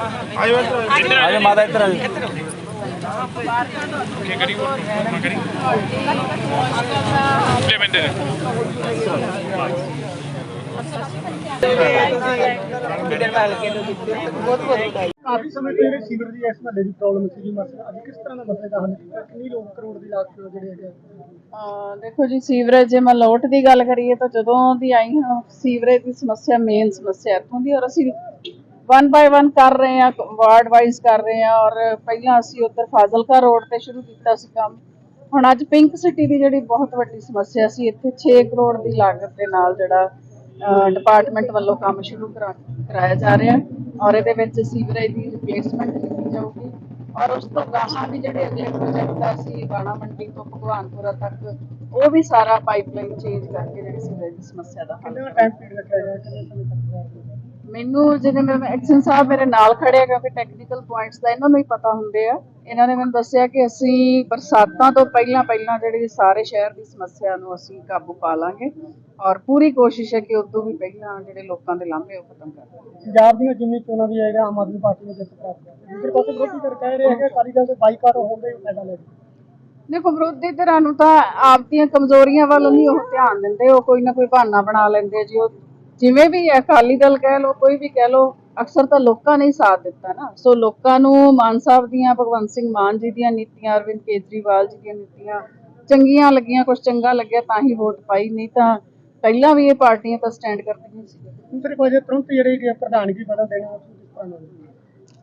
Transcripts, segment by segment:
ਆਜੋ ਮਾਤਾ ਇੱਧਰ ਆਜੋ ਕਾਫੀ ਸਮੇਂ ਤੋਂ ਜਿਹੜੇ ਸੀਵਰ ਦੀ ਇਸ ਮਹੱਲੇ ਦੀ ਪ੍ਰੋਬਲਮ ਸੀ ਮਸਲਾ ਅੱਜ ਕਿਸ ਤਰ੍ਹਾਂ ਦਾ ਮਸਲੇ ਦਾ ਹੱਲ ਕੀਤਾ ਕਿੰਨੀ ਲੋਕ ਕਰੋੜ ਦੀ ਲਾਗਤ ਜਿਹੜੇ ਹੈਗੇ ਆ? ਦੇਖੋ ਜੀ, ਸੀਵਰੇਜ ਜੇ ਮੈਂ ਲੋਟ ਦੀ ਗੱਲ ਕਰੀਏ ਤਾਂ ਜਦੋਂ ਦੀ ਆਈ ਹਾਂ, ਸੀਵਰੇਜ ਦੀ ਸਮੱਸਿਆ ਮੇਨ ਸਮੱਸਿਆ ਇੱਥੋਂ ਦੀ, ਔਰ ਅਸੀਂ ਵਨ ਬਾਈ ਵਨ ਕਰ ਰਹੇ ਹਾਂ ਵਾਰਡ ਵਾਈਜ਼ ਕਰ ਰਹੇ ਹਾਂ ਔਰ ਪਹਿਲਾਂ ਅਸੀਂ ਉੱਧਰ ਫਾਜ਼ਿਲਕਾ ਰੋਡ ਤੇ ਸ਼ੁਰੂ ਕੀਤਾ ਸੀ ਕੰਮ। ਹੁਣ ਅੱਜ ਪਿੰਕ ਸਿਟੀ ਦੀ ਜਿਹੜੀ ਬਹੁਤ ਵੱਡੀ ਸਮੱਸਿਆ ਸੀ ਇੱਥੇ 6 ਕਰੋੜ ਦੀ ਲਾਗਤ ਦੇ ਨਾਲ ਜਿਹੜਾ ਡਿਪਾਰਟਮੈਂਟ ਵੱਲੋਂ ਕੰਮ ਸ਼ੁਰੂ ਕਰਾ- ਕਰਾਇਆ ਜਾ ਰਿਹਾ ਔਰ ਇਹਦੇ ਵਿੱਚ ਸੀਵਰੇਜ ਦੀ ਰਿਪਲੇਸਮੈਂਟ ਕੀਤੀ ਜਾਊਗੀ ਔਰ ਉਸ ਤੋਂ ਗਾਹਾਂ ਵੀ ਜਿਹੜੇ ਅਗਲੇ ਪ੍ਰੋਜੈਕਟ ਆ ਸੀ ਬਾਣਾ ਮੰਡੀ ਤੋਂ ਭਗਵਾਨਪੁਰਾ ਤੱਕ ਉਹ ਵੀ ਸਾਰਾ ਪਾਈਪਲਾਈਨ ਚੇਂਜ ਕਰਕੇ ਜਿਹੜੀ ਸੀਵਰੇਜ ਦੀ ਸਮੱਸਿਆ ਦਾ ਹੱਲ ਕਿੰਨਾ ਟਾਈਮ ਪੀਰੀਅਡ ਰੱਖਿਆ ਮੈਨੂੰ ਜਿਹੜੇ ਮੈਂ ਐਕਸ਼ਨ ਸਾਹਿਬ ਮੇਰੇ ਨਾਲ ਖੜੇ ਆ ਕਿਉਂਕਿ ਟੈਕਨੀਕਲ ਪੁਆਇੰਟਸ ਦਾ ਇਹਨਾਂ ਨੂੰ ਹੀ ਪਤਾ ਹੁੰਦੇ ਆ। ਇਹਨਾਂ ਨੇ ਮੈਨੂੰ ਦੱਸਿਆ ਕਿ ਅਸੀਂ ਬਰਸਾਤਾਂ ਤੋਂ ਪਹਿਲਾਂ ਪਹਿਲਾਂ ਜਿਹੜੀ ਸਾਰੇ ਸ਼ਹਿਰ ਦੀ ਸਮੱਸਿਆ ਨੂੰ ਅਸੀਂ ਕਾਬੂ ਪਾ ਲਾਂਗੇ ਔਰ ਪੂਰੀ ਕੋਸ਼ਿਸ਼ ਹੈ ਕਿ ਉਦੋਂ ਵੀ ਪਹਿਲਾਂ ਜਿਹੜੇ ਲੋਕਾਂ ਦੇ ਲਾਂਭੇ ਉਹ ਖਤਮ ਕਰ ਦਾਂਗੇ ਪੰਜਾਬ ਦੀਆਂ ਜਿੰਨੀ ਚੋਣਾਂ ਵੀ ਹੈਗਾ ਆਮ ਆਦਮੀ ਪਾਰਟੀ ਨੇ ਜਿੱਤ ਪ੍ਰਾਪਤ ਕੀਤੀ। ਦੂਸਰੇ ਪਾਸੇ ਵਿਰੋਧੀ ਕਰ ਕਹਿ ਰਹੇ ਹੈਗੇ ਅਕਾਲੀ ਦਲ ਦੇ ਬਾਈਕਾਟ ਹੋਣ ਦਾ ਹੀ ਫਾਇਦਾ ਲੈ। ਦੇਖੋ ਵਿਰੋਧੀ ਧਿਰਾਂ ਨੂੰ ਤਾਂ ਆਪਦੀਆਂ ਕਮਜ਼ੋਰੀਆਂ ਵੱਲ ਨਹੀਂ ਉਹ ਧਿਆਨ ਦਿੰਦੇ ਉਹ ਕੋਈ ਨਾ ਕੋਈ ਬਹਾਨਾ ਬਣਾ ਲੈਂਦੇ ਜੀ ਉਹ ਜਿਵੇਂ ਵੀ ਅਕਾਲੀ ਦਲ ਕਹਿ ਲੋ ਕੋਈ ਵੀ ਕਹਿ ਲੋ ਅਕਸਰ ਤਾਂ ਲੋਕਾਂ ਨੇ ਹੀ ਸਾਥ ਦਿੱਤਾ ਨਾ। ਸੋ ਲੋਕਾਂ ਨੂੰ ਮਾਨ ਸਾਹਿਬ ਦੀਆਂ ਭਗਵੰਤ ਸਿੰਘ ਮਾਨ ਜੀ ਦੀਆਂ ਨੀਤੀਆਂ ਅਰਵਿੰਦ ਕੇਜਰੀਵਾਲ ਜੀ ਦੀਆਂ ਨੀਤੀਆਂ ਚੰਗੀਆਂ ਲੱਗੀਆਂ ਕੁਝ ਚੰਗਾ ਲੱਗਿਆ ਤਾਂ ਹੀ ਵੋਟ ਪਾਈ ਨਹੀਂ ਤਾਂ ਪਹਿਲਾਂ ਵੀ ਇਹ ਪਾਰਟੀਆਂ ਤਾਂ ਸਟੈਂਡ ਕਰਦੀਆਂ ਸੀ। ਦੂਸਰੇ ਪਾਸੇ ਤੁਰੰਤ ਜਿਹੜੇ ਕਿ ਪ੍ਰਧਾਨਗੀ ਬਦਲ ਦੇਣਾ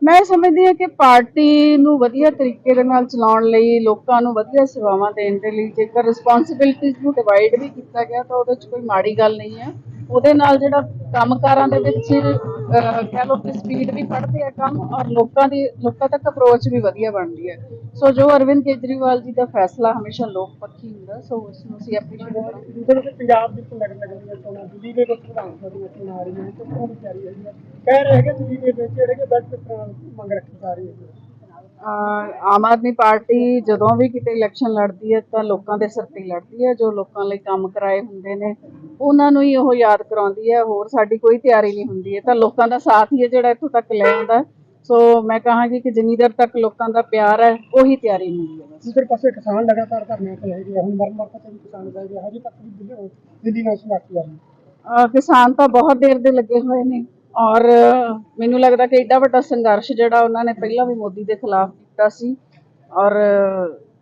ਮੈਂ ਸਮਝਦੀ ਹਾਂ ਕਿ ਪਾਰਟੀ ਨੂੰ ਵਧੀਆ ਤਰੀਕੇ ਦੇ ਨਾਲ ਚਲਾਉਣ ਲਈ ਲੋਕਾਂ ਨੂੰ ਵਧੀਆ ਸੇਵਾਵਾਂ ਦੇਣ ਦੇ ਲਈ ਜੇਕਰ ਰਿਸਪੌਂਸਿਬਿਲਟੀਜ਼ ਨੂੰ ਡਿਵਾਈਡ ਵੀ ਕੀਤਾ ਗਿਆ ਤਾਂ ਉਹਦੇ 'ਚ ਕੋਈ ਮਾੜੀ ਗੱਲ ਨਹੀਂ ਹੈ। ਉਹਦੇ ਨਾਲ ਜਿਹੜਾ ਕੰਮਕਾਰਾਂ ਦੇ ਵਿੱਚ ਕਹਿ ਲਓ ਕਿ ਸਪੀਡ ਵੀ ਫੜਦੇ ਆ ਕੰਮ ਔਰ ਲੋਕਾਂ ਦੀ ਲੋਕਾਂ ਤੱਕ ਅਪਰੋਚ ਵੀ ਵਧੀਆ ਬਣਦੀ ਹੈ। ਸੋ ਜੋ ਅਰਵਿੰਦ ਕੇਜਰੀਵਾਲ ਜੀ ਦਾ ਫੈਸਲਾ ਹਮੇਸ਼ਾ ਲੋਕ ਪੱਖੀ ਹੁੰਦਾ ਸੋ ਉਸ ਨੂੰ ਅਸੀਂ ਐਪਰੀਸ਼ੀਏਟ ਕਰਾਂਗੇ। ਦੂਸਰੇ ਪਾਸੇ ਪੰਜਾਬ ਵਿੱਚ ਲੱਗਣ ਲੱਗਦੀਆਂ ਚੋਣਾਂ ਦਿੱਲੀ ਦੇ ਵਿੱਚ ਵਿਧਾਨ ਸਭਾ ਦੀਆਂ ਚੋਣਾਂ ਆ ਰਹੀਆਂ ਨੇ ਕਿਸ ਤਰ੍ਹਾਂ ਦੀ ਤਿਆਰੀ ਹੈਗੀ ਹੈ ਕਹਿ ਰਹੇ ਹੈਗੇ ਦਿੱਲੀ ਦੇ ਵਿੱਚ ਜਿਹੜੇ ਕਿ ਬੈਠ ਕਿਸ ਤਰ੍ਹਾਂ ਮੰਗ ਰੱਖੀ ਜਾ ਰਹੀ ਹੈ ਅਹ ਆਮ ਆਦਮੀ ਪਾਰਟੀ ਜਦੋਂ ਵੀ ਕਿਤੇ ਇਲੈਕਸ਼ਨ ਲੜਦੀ ਹੈ ਤਾਂ ਲੋਕਾਂ ਦੇ ਸਿਰ ਤੇ ਹੀ ਲੜਦੀ ਹੈ ਜੋ ਲੋਕਾਂ ਲਈ ਕੰਮ ਕਰਾਏ ਹੁੰਦੇ ਨੇ ਉਹਨਾਂ ਨੂੰ ਹੀ ਉਹ ਯਾਦ ਕਰਾਉਂਦੀ ਹੈ ਹੋਰ ਸਾਡੀ ਕੋਈ ਤਿਆਰੀ ਨਹੀਂ ਹੁੰਦੀ ਹੈ। ਤਾਂ ਲੋਕਾਂ ਦਾ ਸਾਥ ਹੀ ਹੈ ਜਿਹੜਾ ਇੱਥੋਂ ਤੱਕ ਲੈ ਆਉਂਦਾ। ਸੋ ਮੈਂ ਕਹਾਂਗੀ ਕਿ ਜਿੰਨੀ ਦੇਰ ਤੱਕ ਲੋਕਾਂ ਦਾ ਪਿਆਰ ਹੈ ਉਹੀ ਤਿਆਰੀ ਹੁੰਦੀ ਹੈ ਦੂਸਰੇ ਪਾਸੇ ਕਿਸਾਨ ਲਗਾਤਾਰ ਧਰਨੇ ਤੇ ਹੈਗੇ ਆ ਹੁਣ ਮਰਨ ਮਰਨ ਤੇ ਵੀ ਕਿਸਾਨ ਗਏ ਨੇ ਹਜੇ ਤੱਕ ਵੀ ਦਿੱਲੀ- ਨਾਲ ਹੈ। ਅਹ ਕਿਸਾਨ ਤਾਂ ਬਹੁਤ ਦੇਰ ਦੇ ਲੱਗੇ ਹੋਏ ਨੇ ਔਰ ਮੈਨੂੰ ਲੱਗਦਾ ਕਿ ਏਡਾ ਵੱਡਾ ਸੰਘਰਸ਼ ਜਿਹੜਾ ਉਹਨਾਂ ਨੇ ਪਹਿਲਾਂ ਵੀ ਮੋਦੀ ਦੇ ਖਿਲਾਫ ਕੀਤਾ ਸੀ ਔਰ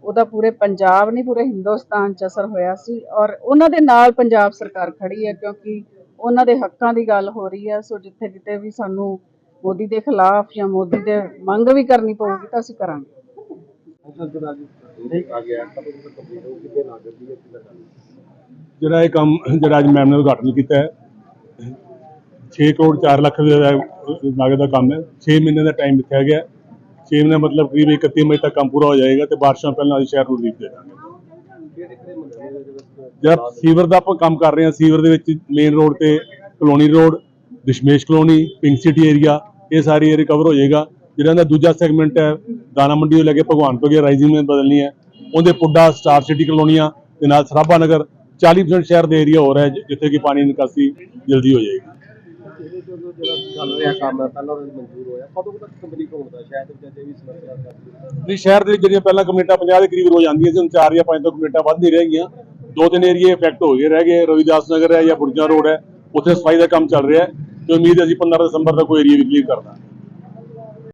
ਉਹਦਾ ਪੂਰੇ ਪੰਜਾਬ ਨਹੀਂ ਪੂਰੇ ਹਿੰਦੁਸਤਾਨ 'ਚ ਅਸਰ ਹੋਇਆ ਸੀ ਔਰ ਉਹਨਾਂ ਦੇ ਨਾਲ ਪੰਜਾਬ ਸਰਕਾਰ ਖੜੀ ਹੈ ਕਿਉਂਕਿ ਉਹਨਾਂ ਦੇ ਹੱਕਾਂ ਦੀ ਗੱਲ ਹੋ ਰਹੀ ਹੈ ਸੋ ਜਿੱਥੇ ਕਿਤੇ ਵੀ ਸਾਨੂੰ ਮੋਦੀ ਦੇ ਖਿਲਾਫ ਜਾਂ ਮੋਦੀ ਦੇ ਮੰਗ ਵੀ ਕਰਨੀ ਪਊਗੀ ਤਾਂ ਅਸੀਂ ਕਰਾਂਗੇ। ਜਿਹੜਾ ਇਹ ਕੰਮ ਜਿਹੜਾ ਅੱਜ ਮੈਮ ਨੇ ਉਦਘਾਟਨ ਕੀਤਾ ਹੈ 6 ਕਰੋੜ 4 ਲੱਖ ਰੁਪਏ ਦਾ ਲਾਗਤ ਦਾ ਕੰਮ ਹੈ 6 ਮਹੀਨੇ ਦਾ ਟਾਈਮ ਦਿੱਤਾ ਗਿਆ। 6 ਮਹੀਨੇ ਮਤਲਬ ਕਰੀਬ 31 ਮਈ ਤੱਕ ਕੰਮ ਪੂਰਾ ਹੋ ਜਾਏਗਾ ਤੇ ਬਾਰਿਸ਼ਾਂ ਪਹਿਲਾਂ ਅਸੀਂ ਸ਼ਹਿਰ ਨੂੰ ਰੀਚ ਦੇ ਦਾਂਗੇ। ਜਿਹੜਾ ਸੀਵਰ ਦਾ ਆਪਾਂ ਕੰਮ ਕਰ ਰਹੇ ਹਾਂ, ਸੀਵਰ ਦੇ ਵਿੱਚ ਮੇਨ ਰੋਡ ਤੇ colony road Dashmesh colony, pink city area ਇਹ ਸਾਰੀ ਏਰੀਆ ਕਵਰ ਹੋ ਜਾਏਗਾ। ਜਿਹੜਾ ਇਹਦਾ ਦੂਜਾ ਸੈਗਮੈਂਟ ਹੈ, ਦਾਣਾ ਮੰਡੀ ਤੋਂ ਲੈ ਕੇ ਭਗਵਾਨਪੁਰ ਦੀ ਰਾਈਜ਼ਿੰਗ ਮੇਂ ਬਦਲਣੀ ਹੈ। ਉਹਦੇ ਪੁੱਡਾ ਸਟਾਰ ਸਿਟੀ ਕਲੋਨੀਆਂ ਤੇ ਨਾਲ ਸਰਾਭਾ ਨਗਰ 40% ਸ਼ਹਿਰ ਦੇ ਏਰੀਆ ਹੋ ਰਿਹਾ ਹੈ ਜਿੱਥੇ ਕਿ ਪਾਣੀ ਦੀ ਨਿਕਾਸੀ ਜਲਦੀ ਹੋ ਜਾਏਗੀ। ਚੱਲ ਰਿਹਾ ਕੰਮ ਹੈ, ਪਹਿਲਾਂ ਉਹ ਮਨਜ਼ੂਰ ਹੋਇਆ। ਕਦੋਂ ਕੁ ਤੱਕ ਕੰਪਲੀਟ ਹੋਣਾ ਸ਼ਾਇਦ ਵਿੱਚ ਵੀ ਸਮੱਸਿਆ ਚੱਲ ਵੀ ਸ਼ਹਿਰ ਦੇ ਵਿੱਚ ਜਿਹੜੀਆਂ ਪਹਿਲਾਂ ਕਮੇਟਾ 50 ਦੇ ਕਰੀਬ ਰੋਜ਼ ਆਉਂਦੀਆਂ ਸੀ, ਹੁਣ 4 ਜਾਂ 5 ਤੋਂ ਕਮੇਟਾ ਵੱਧ ਨਹੀਂ ਰਹਿ ਗਈਆਂ। ਦੋ ਤਿੰਨ ਏਰੀਏ ਇਫੈਕਟ ਹੋ ਗਏ, ਰਹਿ ਗਏ। ਰਵਿਦਾਸ ਨਗਰ ਹੈ ਜਾਂ ਬੁਰਜਾ ਰੋਡ ਹੈ, ਉੱਥੇ ਸਫ਼ਾਈ ਦਾ ਕੰਮ ਚੱਲ ਰਿਹਾ ਹੈ। ਤੇ ਉਮੀਦ ਹੈ ਅਸੀਂ 15 ਦਸੰਬਰ ਤੱਕ ਕੋਈ ਏਰੀਆ ਵੀ ਕਲੀਅਰ ਕਰਦਾ